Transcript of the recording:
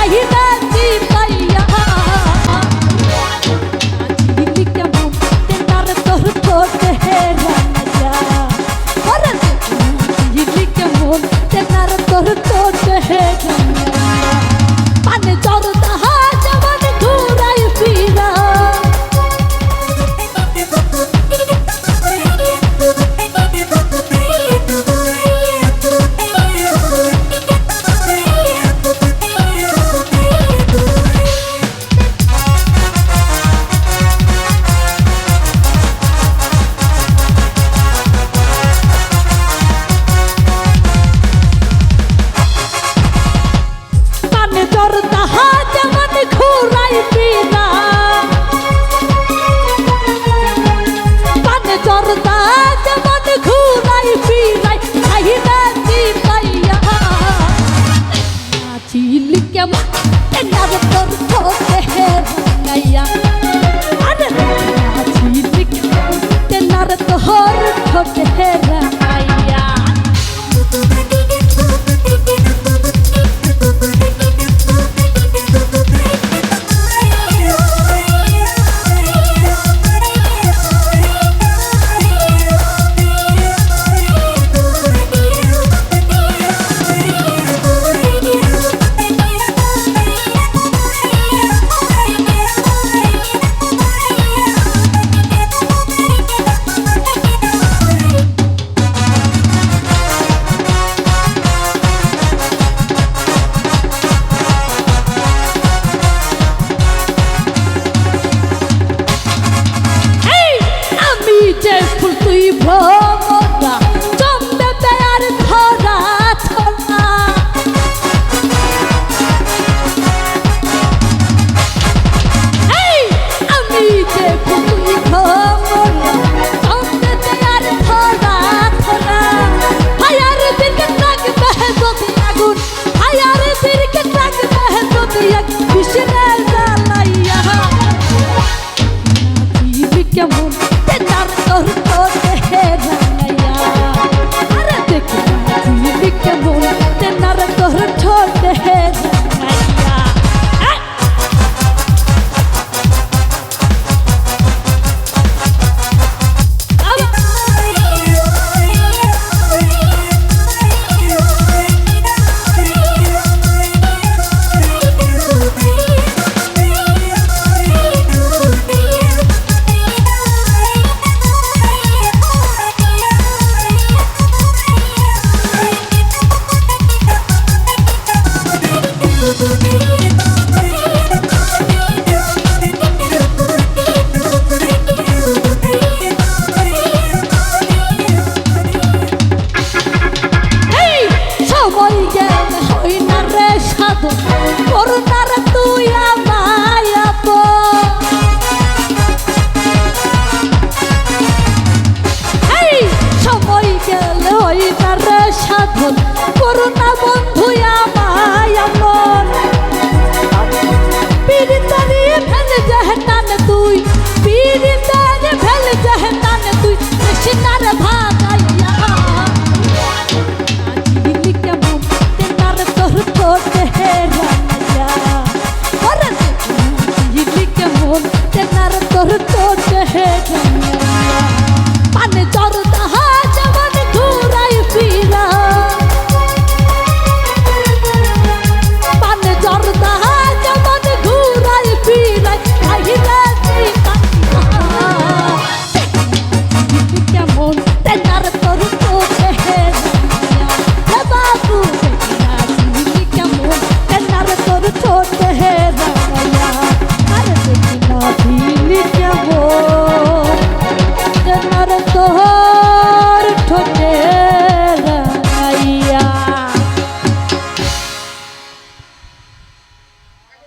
差一分。দিলি কেমন? নাব তোর কোতে নাইয়া আরে দিলি কেমন? তেনার তোর Should I গেল সাধন।